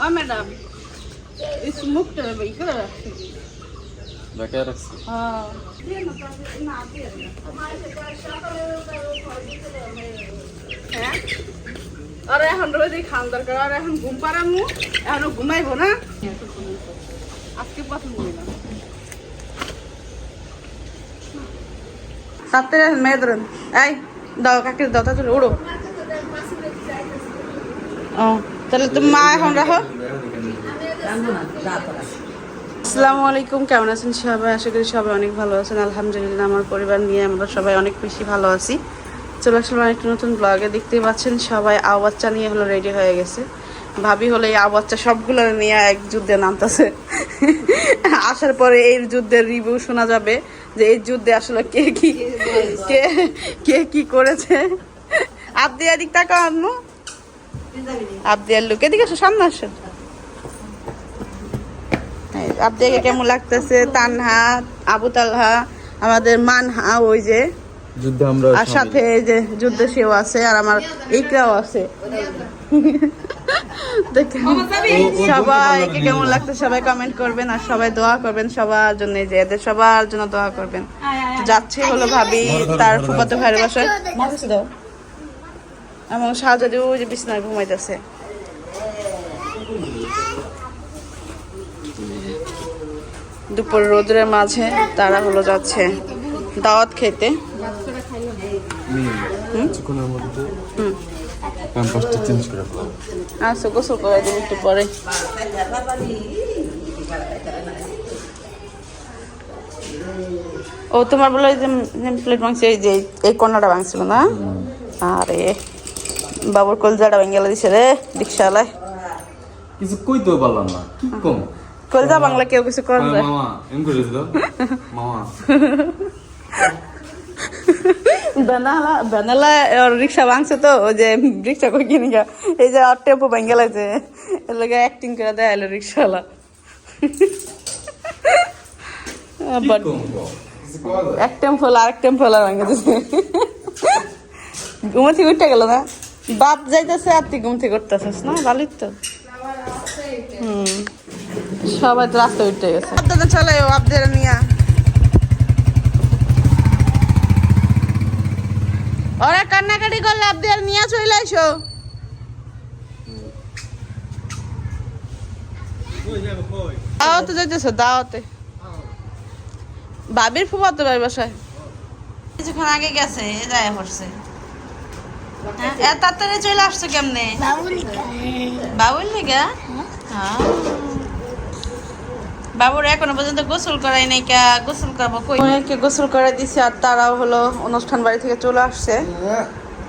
ও madam এই মুখটা ই করে রাখছে দেখায় রাখছি হ্যাঁ হ্যাঁ আরে এখন রোজ এই খান দরকার আর এখন ঘুম পাড়ামু এখনও ঘুমাইবো না আজকে পছন্দ করি না সাথে মেয়ে ধরেন এই দাও কাকে দাও তাড়াতাড়ি উড়ো ও তাহলে তুমি মা এখন রাখো। আসসালামু আলাইকুম, কেমন আছেন সবাই? আশা করি সবাই অনেক ভালো আছেন। আলহামদুলিল্লাহ, আমার পরিবার নিয়ে আমরা সবাই অনেক বেশি ভালো আছি। চলে আসলাম একটা নতুন ব্লগে দেখতেই পাচ্ছেন সবাই আও বাচ্চা নিয়ে হলো রেডি হয়ে গেছে। ভাবি হলো এই আও বাচ্চা সবগুলো নিয়ে এক যুদ্ধে নামতেছে। আসার পরে এই যুদ্ধের রিভিউ শোনা যাবে যে এই যুদ্ধে আসলে কে কি, কে কে কি করেছে। আব্দি এদিক টাকা আনু আব্দি আর লোক এদিকে আসো সামনে আসো কেমন লাগতেছে তানহা আবু তালহা আমাদের মানহা ওই যে যুদ্ধে আমরা আর সাথে এই যে যুদ্ধ সেও আছে আর আমার ইকরাও আছে সবাইকে কেমন লাগছে সবাই কমেন্ট করবেন আর সবাই দোয়া করবেন সবার জন্য এই যে এদের সবার জন্য দোয়া করবেন যাচ্ছে হলো ভাবি তার ফুপাতো ভাইয়ের বাসায় দাও এবং শাহজাদি ওই যে বিছনায় ঘুমাইতেছে। দুপুর রোদ্রের মাঝে তারা হলো যাচ্ছে। দাওয়াত খেতে। গোসল করে দিন একটু পরে। ও তোমার বলে যে প্লেট মাংস এই যে এই কর্নাটা ভাঙছিল না? আরে। বাবুর কলজাটা ভেঙে গেলে দিছে রে রিক্সাওয়ালায় কিছু কইতেও পারলাম না কি কম কলজা বাংলা কেউ কিছু করে আরে মামা এম করেছিল মামা বেনালা বেনালা ওর রিক্সা ভাঙছে তো ওই যে রিক্সা কই কিনে গা এই যে আর টেম্পো ভেঙে লাগছে এর লগে অ্যাক্টিং করে দেয় এলো রিক্সাওয়ালা বাট কম কিছু কওয়া এক টেম্পো আরেক টেম্পো ভেঙে দিচ্ছে ঘুমা থেকে উঠে গেল না বাপ যাইতেছে আর তুই ঘুম থেকে উঠতেছিস না? ভালোই তো। হুম। সবাই তো রাস্তায় উঠে গেছে। দাদা, চলে আপদের নিয়ে। ওরা কান্নাকাটি করলে আপদের নিয়ে চলে আইসো। দাওয়াতে যাইতেছো, দাওয়াতে। বাবির ফুফা তো ভাই বাসায়। কিছুক্ষণ আগে গেছে, এ যায় এত তাড়াতাড়ি চলে আসছো কেমনে? বাবুল লেগা হ্যাঁ। বাবুর এখনও পর্যন্ত গোসল করাই নাই কা, গোসল করব কই? কে গোসল করে দিছে আর তারাও হলো অনুষ্ঠান বাড়ি থেকে চলে আসছে।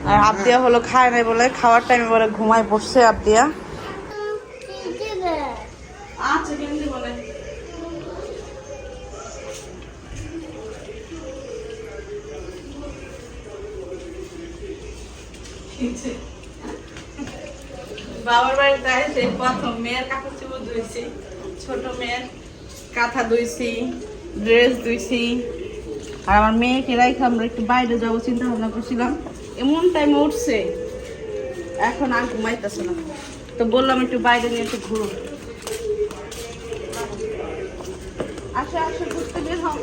আর আবদিয়া হলো খায় নাই বলে, খাওয়ার টাইমে বলে ঘুমায় বসছে আবদিয়া। বাবার বাড়িতে আসে, প্রথম মেয়ের কাপড় চোপড় ধুইছি, ছোট মেয়ের কাঁথা ধুইছি ড্রেস ধুইছি। আর আমার মেয়েকে রাইখে আমরা একটু বাইরে যাব চিন্তা ভাবনা করছিলাম। এমন টাইমে উঠছে, এখন আর ঘুমাইতেছে না। তো বললাম একটু বাইরে নিয়ে একটু ঘুরো আসো আসো, ঘুরতে বের হও।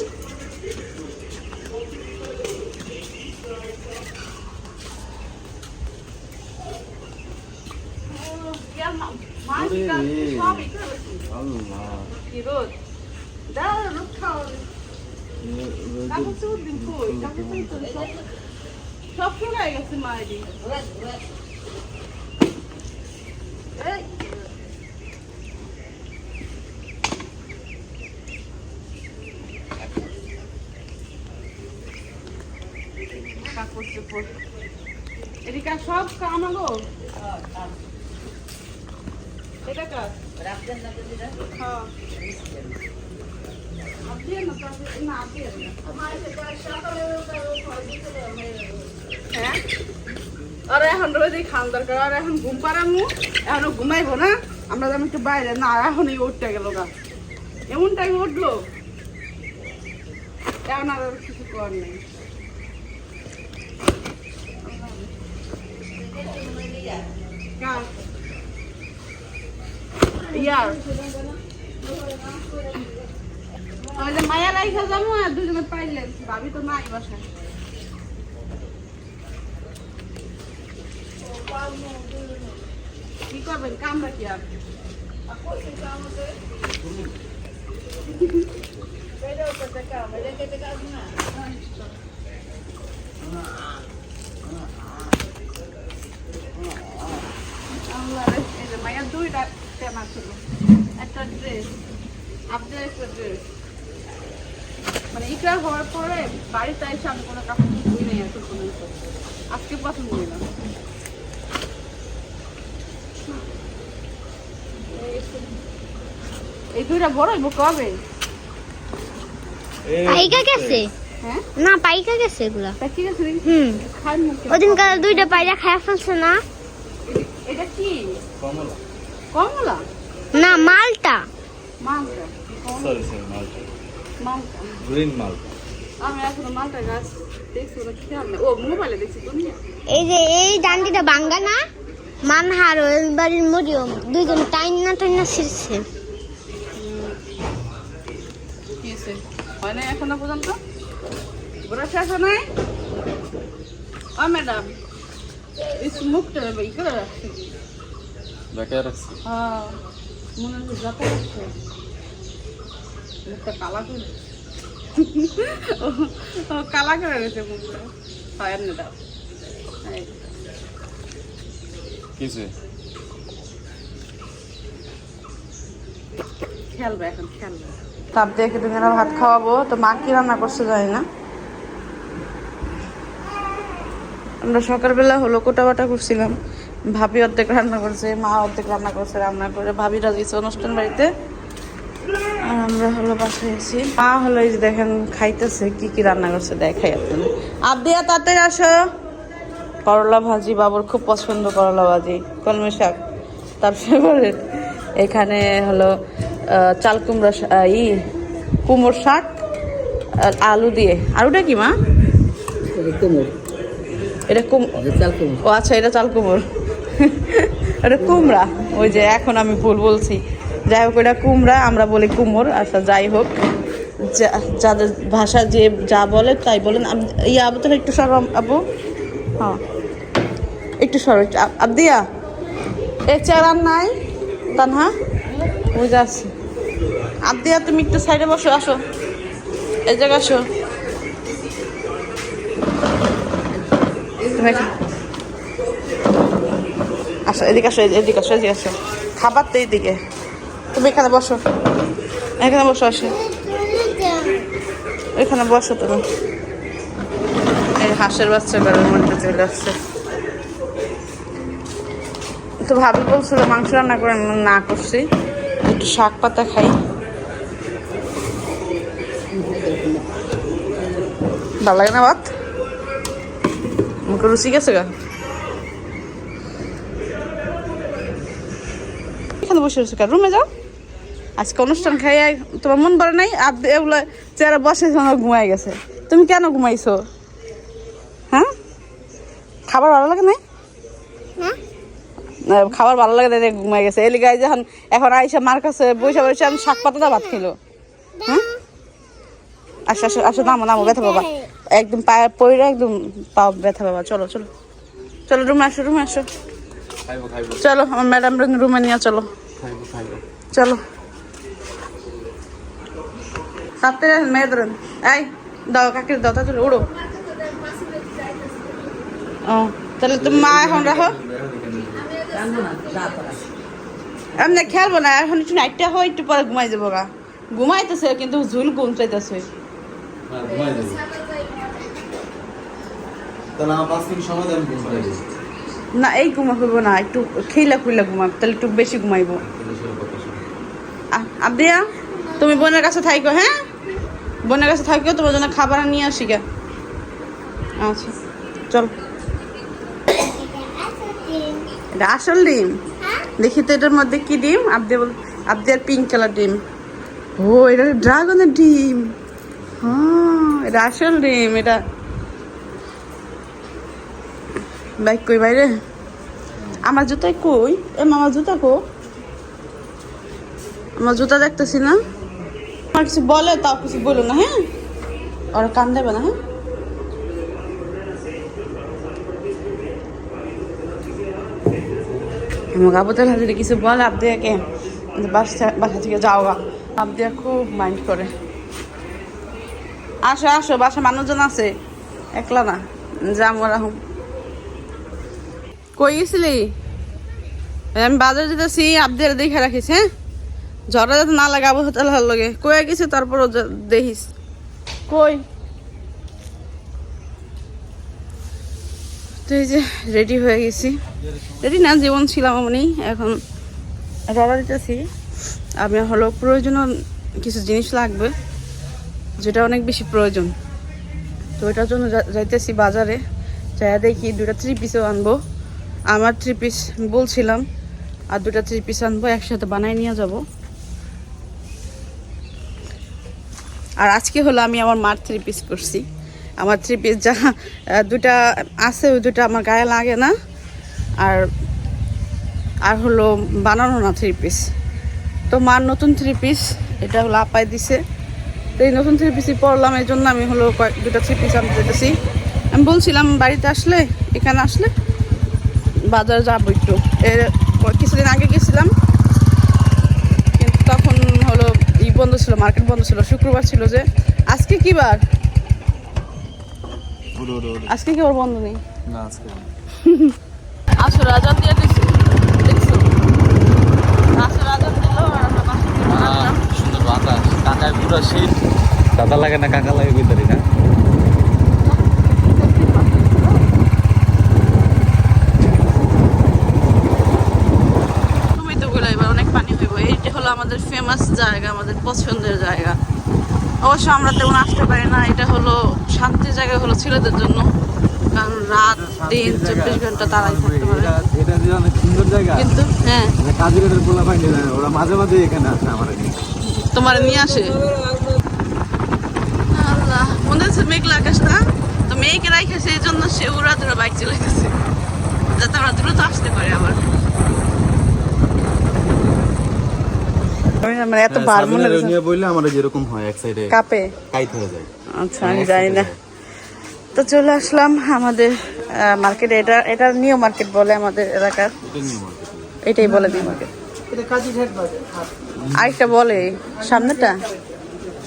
সব সব শুকায় গেছে মায়েরই এই, কাপড় চোপড় এদিকে সব কামাগো হ্যাঁ। হ্যাঁ? আরে এখন রোজ এই খান দরকার? আর এখন ঘুম পাড়ামু। এখনও ঘুমাইবো না। আমরা যেমন একটু বাইরে না, এখনই উঠতে গেল গা। এমন টাইম উঠল? এখন আর কিছু কর নেই। কার? ইয়ার ওই যে মায়া রাইখা যাব আর দুজনে ভাবি তো নাই বাসায় কি করবেন কামরা কি আর আল্লাহরে, এই যে মায়ের দুইটা টেমা ছিল একটা ড্রেস আপনার একটা ড্রেস মানে ইকরার হওয়ার পরে বাড়িতে এসে আমি কোনো কাপড় ধুই নাই এখন পর্যন্ত আজকে পছন্দ হইলাম এই দুইটা বড় হইব কবে? পাইকা গেছে? হ্যাঁ? না পাইকা গেছে এগুলা। হুম। ওদিন কাল দুইটা পাইরা খায়া ফেলছে না? এটা কি? কমলা। কমলা? না মালটা। মালটা সরি সরি মালটা। মালটা। গ্রিন মালটা। আমি এখনও মালটা গাছ দেখছি ওটা খেয়াল নেই। ও মোবাইলে দেখছি তুমি? এই যে এই ডান্ডিটা বাঙ্গা না? মানহার ওই বাড়ির মরিয়ম দুইজন টাইন না টাইন না ছিঁড়ছে হয় না এখনও পর্যন্ত? ওরা শেষ হয় নাই? ও ম্যাডাম এই মুখটা ই করে রাখছে কি? দেখে রাখছি হ্যাঁ মনে হচ্ছে যাতে রাখছে মুখটা কালা করে ও- ও কালা করে রয়েছে মুখটা। হয় না দাও। এই। কিছু খেলবে এখন খেলবে। তাপ দিয়ে একটু ভাত খাওয়াবো। তো মা কি রান্না করছে জানি না। আমরা সকালবেলা হলো কোটা বাটা করছিলাম। ভাবি অর্ধেক রান্না করছে মা অর্ধেক রান্না করছে রান্না করে ভাবিরা দিয়েছে অনুষ্ঠান বাড়িতে। আর আমরা হলো আছি। মা হলো এই যে দেখেন খাইতেছে কি কি রান্না করছে দেখাই আপনাদের। আবিয়া তাতে আসো। করলা ভাজি বাবুর খুব পছন্দ করলা ভাজি কলমে শাক। তার ফেভারিট। এখানে হলো চাল কুমড়া ই কুমড়োর শাক আর আলু দিয়ে। আলুটা কি মা? এটা কুম ও আচ্ছা এটা চাল কুমড়। এটা কুমড়া। ওই যে এখন আমি ভুল বলছি। যাই হোক এটা কুমড়া আমরা বলি কুমোর। আচ্ছা যাই হোক। যা- যাদের ভাষা যে যা বলে তাই বলেন। ইয়া আবু তাহলে একটু সর আবু। হ্যাঁ। একটু সর আবদিয়া। এ চেয়ার আর নাই? তানহা? বুঝে আছে। আবদিয়া তুমি একটু সাইডে বসো আসো। এ জায়গা আসো। তুমি আসো, এদিকে আসো এদিকে আসো এদিকে আসো। খাবার তো এইদিকে তুমি এখানে বসো। এখানে বসো, আসো। এখানে বসো তুমি। হাঁসের বাচ্চা ঘরের মধ্যে চলে আসছে। তো ভাবি বলছিল মাংস রান্না করে না, করছি। একটু শাক পাতা খাই। ভালো লাগে না ভাত? মুখে রুচি গেছে গা? এখানে বসে রয়েছে রুমে যাও। আজকে অনুষ্ঠান খাই তোমার মন পড়ে নাই? আর এগুলো চেয়ারে বসে তোমার ঘুমাই গেছে। তুমি কেন ঘুমাইছো? হ্যাঁ? খাবার ভালো লাগে নাই? হ্যাঁ? খাবার ভালো লাগে তাই ঘুমাই গেছে। এলি গায়ে যখন এখন আইসা মার কাছে বসে বসে আমি শাক পাতা ভাত খেলো হ্যাঁ? আসো আসো আসো নামো নামো ব্যথা বাবা একদম পায়ে পড়ে একদম পাও ব্যথা বাবা চলো চলো। চলো রুমে আসো রুমে আসো। খাইবো খাইবো। চলো আমার ম্যাডাম রুমে নিয়ে চলো। চলো। সাথে মেয়েদের এই দাও কাকে দাও তাড়াতাড়ি উড়ো। ও তাহলে তুমি মা এখন রাখো। এমনি খেলব না এখন একটু নাইটটা হয় একটু পরে ঘুমাই যাব গা। ঘুমাইতেছে কিন্তু ঝুল ঘুম চাইতেছে। হ্যাঁ তাহলে আমার পাঁচ মিনিট সময় দেন যাব। না, এই ঘুমা করব না, একটু খেলা খুইলা ঘুমাবো, তাহলে একটু বেশি ঘুমাইবো। আবদিয়া, তুমি বোনের কাছে থাইকো হ্যাঁ? বোনের কাছে থাইকো, তোমার জন্য খাবার নিয়ে আসি গা। আচ্ছা চল। এটা আসল ডিম? দেখি তো এটার মধ্যে কি ডিম? আবদি বল, আবদিয়ার পিঙ্ক কালার ডিম। ও, এটা ড্রাগনের ডিম। হ্যাঁ এটা আসল ডিম, এটা বাইক কই বাইরে? আমার জুতাই কই? এ, মামা, জুতা কো। আমার জুতা দেখতেছি না। আমার কিছু বলে, তাও কিছু বলো না হ্যাঁ? ওরা কান দেবে না হ্যাঁ? কাপড় হাতে কিছু বলে, আবদিয়াকে বাসা বাসা থেকে যাও গা। আবদিয়া খুব মাইন্ড করে। আসো আসো বাসা মানুষজন আছে। একলা না। যাম রাহুম কই গেছিলি? আমি বাজার যেতেছি আবদিয়ার দেখে রাখিস হ্যাঁ? ঝড়া যাতে না লাগে আবহাওয়া তাহলে ভালো লাগে। কই গেছে তারপর দেখিস। কই? তো এই যে রেডি হয়ে গেছি। রেডি না জীবন ছিলাম আমি এখন রওনা দিতেছি। আমি হলো প্রয়োজনীয় কিছু জিনিস লাগবে যেটা অনেক বেশি প্রয়োজন। তো ওইটার জন্য যাইতেছি বাজারে। যাই দেখি দুটা থ্রি পিসও আনব। আমার থ্রি পিস বলছিলাম, আর দুটা থ্রি পিস আনব, একসাথে বানাই নিয়ে যাব। আর আজকে হলো আমি আমার মার থ্রি পিস করছি। আমার থ্রি পিস যা দুটা আছে, ওই দুটা আমার গায়ে লাগে না। আর আর হলো বানানো না থ্রি পিস তো মার নতুন থ্রি পিস এটা হলো আপাই দিছে। তো এই নতুন থ্রি পিসই পরলাম, এই জন্য আমি হলো কয়েক, দুটা থ্রি পিস আনতে যেতেছি আমি বলছিলাম বাড়িতে আসলে, এখানে আসলে। বাজার যাব একটু। এর কিছুদিন আগে গেছিলাম কিন্তু তখন হলো ই বন্ধ ছিল মার্কেট বন্ধ ছিল। শুক্রবার ছিল যে আজকে কি বার? আজকে কি ওর বন্ধ নেই? না আজকে আসো রাজা দিয়ে দিছি দেখছ? আসো রাজা দিল। সুন্দর বাতাস। কাকায় পুরো শীত। দাদা লাগে না কাকা লাগে ভিতরে না তুমি তো বলে এবার অনেক পানি হইব। এইটা হলো আমাদের ফেমাস জায়গা আমাদের পছন্দের জায়গা। অবশ্য আমরা তেমন আসতে পারি না এটা হলো শান্তির জায়গা হলো ছেলেদের জন্য। কারণ রাত দিন চব্বিশ ঘণ্টা তারাই থাকতে পারে। এটা এটা যে অনেক সুন্দর জায়গা। কিন্তু হ্যাঁ। পোলা পাইনি ওরা মাঝে মাঝে এখানে আসে আমার তোমার নিয়ে আসে? আল্লাহ মনে হচ্ছে মেঘলা আকাশ না? তো এই জন্য সে উড়া বাইক চালাইতেছে। যাতে আমরা দ্রুত আসতে পারি আবার। আমি না মানে এত বার মনে হচ্ছে নিয়ে বললে আমার যেরকম হয় এক সাইডে কাপে? কাইত হয়ে যায়। আচ্ছা আমি জানি না। তো চলে আসলাম আমাদের মার্কেটে এটা এটা নিউ মার্কেট বলে আমাদের এলাকার এটাই বলে নিউ মার্কেট আরেকটা বলে সামনেটা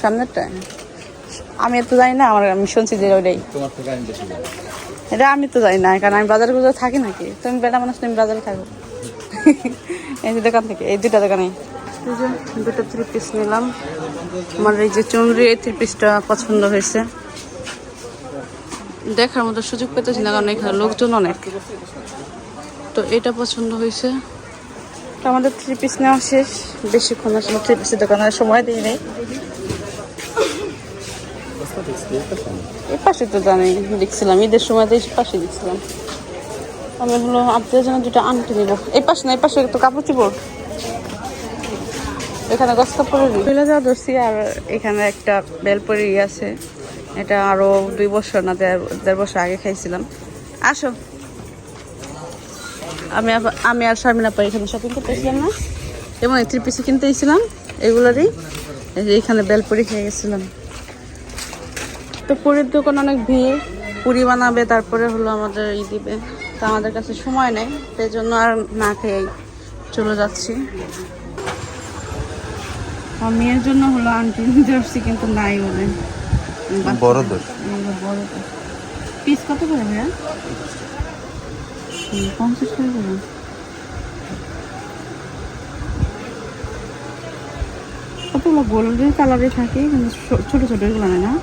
সামনেরটা? আমি এত জানি না আমার আমি শুনছি যে ওইটাই। এটা আমি তো জানি না কারণ আমি বাজারে গুলো থাকি নাকি? তুমি বেটা মানুষ তুমি বাজারে থাকো। এই যে দোকান থেকে এই দুটা দোকানে। এই দুটো থ্রি পিস নিলাম। আমার এই যে চুনরি, এই থ্রি পিসটা পছন্দ হয়েছে। দেখার মতো সুযোগ পেতেছি না, কারণ এখানে লোকজন অনেক। তো এটা পছন্দ হয়েছে। তো আমাদের থ্রি পিস নেওয়া শেষ। বেশিক্ষণ আসলে থ্রি পিসের দোকানে সময় দিই নেই। এই পাশে তো জানি, দেখছিলাম। ঈদের সময় তো এই পাশে দেখছিলাম। আমি হলো আপনাদের জন্য দুটো আনতে নিব এই পাশে না, এই পাশে তো কাপড় চোপড়? এখানে গছ কাপড়ের চলে যাওয়া ধরছি আর এখানে একটা বেলপরি আছে। এটা আরও দুই বছর না, দেড় বছর আগে খাইছিলাম। আসো। আমি আমি আর শারমিনা পাই এখানে শপিং করতে এসেছিলাম না? এবং এই থ্রি পিসে কিনতে এসেছিলাম, এগুলোরই। এই যে এখানে বেলপুরি খেয়ে গেছিলাম। তো পুরীর দোকান অনেক ভিড়। পুরি বানাবে, তারপরে হলো আমাদের ই দিবে। তো আমাদের কাছে সময় নেই, সেই জন্য আর না খেয়েই চলে যাচ্ছি। মেয়ের জন্য হলো আন্টি আসছি কিন্তু নাই বলে। বড় দোষ পিস কত করে ভাইয়া? পঞ্চাশ করে করে। কতগুলো গোল্ডেন কালারে থাকে কিন্তু ছোট ছোট এগুলো না। না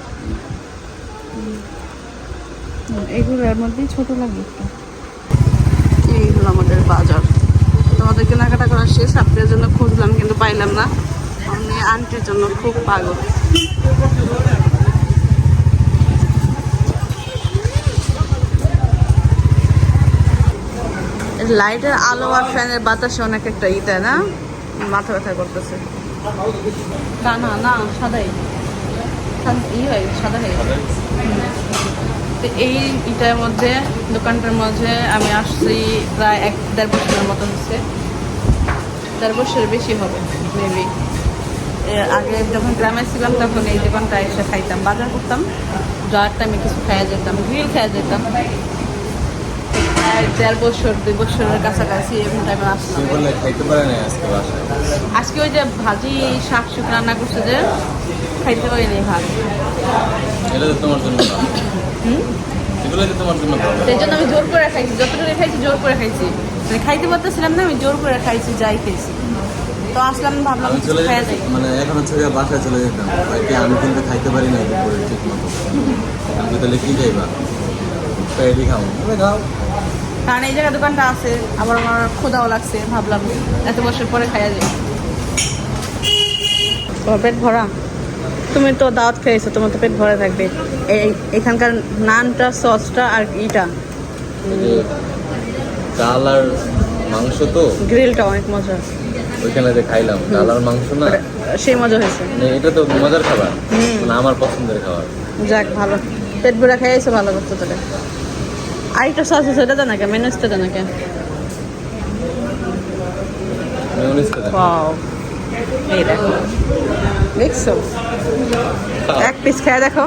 এগুলোর মধ্যে ছোট লাগে একটু। এইগুলো আমাদের বাজার। তোমাদের কেনাকাটা করা শেষ আপনার জন্য খুঁজলাম কিন্তু পাইলাম না। আমি আন্টির জন্য খুব পাগল। লাইটের আলো আর ফ্যানের বাতাসে অনেক একটা ই দেয় না? মাথা ব্যথা করতেছে। তা না না সাদাই। সাদ- ই হয় সাদা হয়ে তো এই ইটার মধ্যে দোকানটার মধ্যে আমি আসছি প্রায় এক দেড় বছরের মতো হচ্ছে। দেড় বছরের বেশি হবে মেবি আগে যখন গ্রামে ছিলাম তখন এই দোকানটা এসে খাইতাম বাজার করতাম। যাওয়ার টাইমে কিছু খাইয়া যেতাম গ্রিল খাইয়া যেতাম। দেড় বছর দুই বছরের কাছাকাছি এরকম টাইমে আসলাম। আজকে ওই যে ভাজি শাক শুক রান্না করছে যে খাইতে পারিনি ভাত। এটা তোমার জন্য সেই জন্য আমি জোর করে খাইছি। যতটুকু খাইছি জোর করে খাইছি। মানে খাইতে পারতেছিলাম না আমি জোর করে খাইছি যাই খাইছি তো আসলাম ভাবলাম চলে মানে এখন হচ্ছে বাসায় চলে যেতাম। কি আমি কিন্তু খাইতে পারি না দুপুরে ঠিক মতো আমি তাহলে কি খাইবা? পেটি খাও তুমি খাও। কারণ এই জায়গায় দোকানটা আছে আবার আমার ক্ষুদাও লাগছে ভাবলাম এত বছর পরে খাইয়া যাই। পেট ভরা? তুমি তো দাওয়াত খেয়েছো তোমার তো পেট ভরা থাকবে। এই এখানকার নানটা সসটা আর ইটা। ডাল আর মাংস তো? গ্রিলটা অনেক মজা। ওইখানে যে খাইলাম ডাল আর মাংস না? সেই মজা হয়েছে। মানে এটা তো মজার খাবার। হুম। মানে আমার পছন্দের খাবার। যাক ভালো। পেট ভরা খেয়েছো ভালো করতো তোকে আরেকটা সস আছে ওটা দেন না কেন মেনুসটা দেন না কেন মেয়নিজটা দেন। এই দেখো। দেখছ? এক পিস খেয়ে দেখো।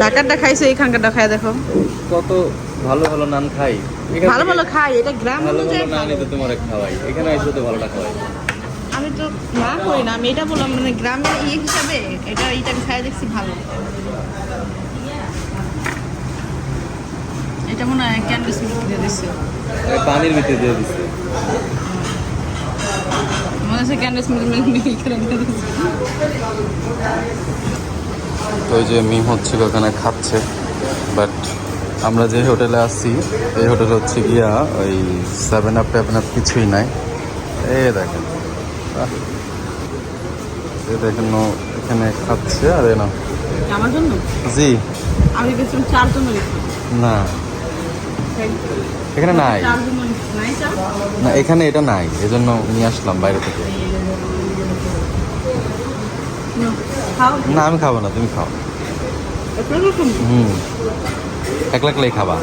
ঢাকারটা খাইছো এখানকারটা খাই দেখো। কত ভালো ভালো নান খাই। ভালো ভালো খাই এটা গ্রাম ভালো অনুযায়ী ভালো নানই তো তোমার খাওয়াই। এখানে এসে তো ভালোটা খাওয়াই। আমি তো না করি না আমি এটা বললাম মানে গ্রামের ইয়ে হিসাবে এটা এটা আমি খাই দেখছি ভালো। এটা মনে হয় ক্যান্ডিস মিল্ক দিয়ে দিচ্ছে। এই পানির ভিতরে দিয়ে দিচ্ছে। মনে হচ্ছে করে তো ওই যে মিম হচ্ছিল ওখানে খাচ্ছে বাট আমরা যে হোটেলে আসছি এই হোটেল হচ্ছে গিয়া ওই সেভেন আপ টেভেন আপ কিছুই নাই। এ দেখেন এ দেখেন এখানে খাচ্ছে আর এ না। আমার জন্য? জি। আমি গেছিলাম চার জন্য। না। এখানে নাই। না এখানে এটা নাই এজন্য নিয়ে আসলাম বাইরে থেকে। না আমি খাব না তুমি খাও। হুম। একলা একলাই খাবা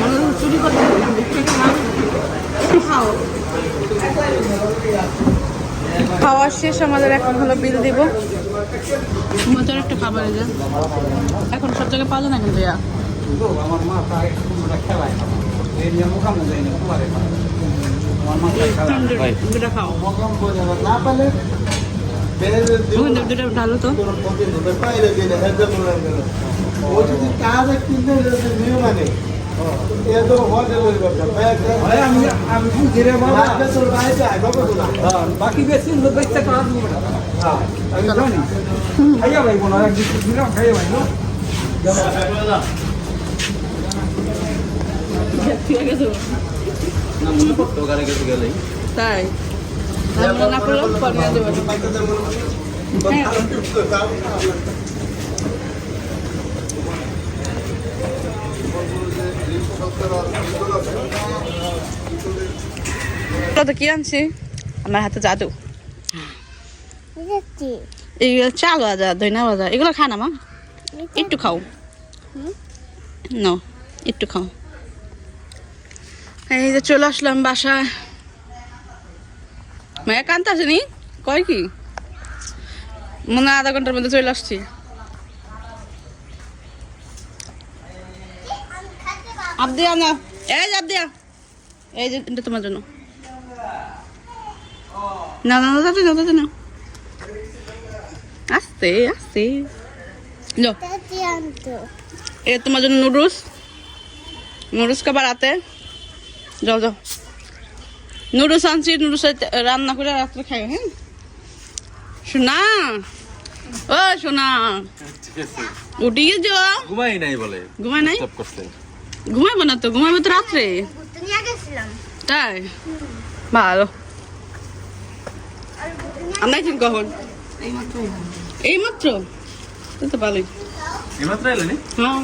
মনে হচ্ছে চুরি করতে হবে। দেখতে খাও। খাও খাওয়া শেষ আমাদের এখন হলো বিল দিব মজার একটা খাবার যে এখন সব জায়গায় পাওয়া যায় না কিন্তু ইয়া ভাই। দুটা খাও ওখানে দুটা ঢালো তো বাকি বেশি বেচতে করা দিব হ্যাঁ আমি জানি খাইয়া ভাই বোন এক দিন দিলাম খাইয়া ভাই না। ঠিক আছে না। মনে করতো ওখানে গেছে গেলেই তাই। না করলাম পরে দেবো কত কি আনছি? আমার হাতে জাদু। এইগুলো চাল ভাজা দইনা ভাজা। এগুলো খা না মা। একটু খাও। ন একটু খাও। এই যে চলে আসলাম বাসায়। মায়া কান্ত আসেনি কয় কি? মনে আধা ঘণ্টার মধ্যে চলে আসছি। আবদিয়া না এই আবদিয়া। এই যে তোমার জন্য। না না না না না না। আস্তে আস্তে। এ তোমার জন্য নুডলস নুডলস খাবার রাতে। যাও যাও। নুডলস আনছি নুডলস রান্না করে রাত্রে খাই হ্যাঁ? শোনা ও শোনা উঠে গেছো ঘুমাই নাই বলে। ঘুমাই নাই? ঘুমাইবো না তো ঘুমাইবো তো রাত্রে। তাই? ভালো। আমরা ঠিক কখন? এইমাত্র? এইমাত্র তো ভালোই। এইমাত্র এলেনি? হ্যাঁ।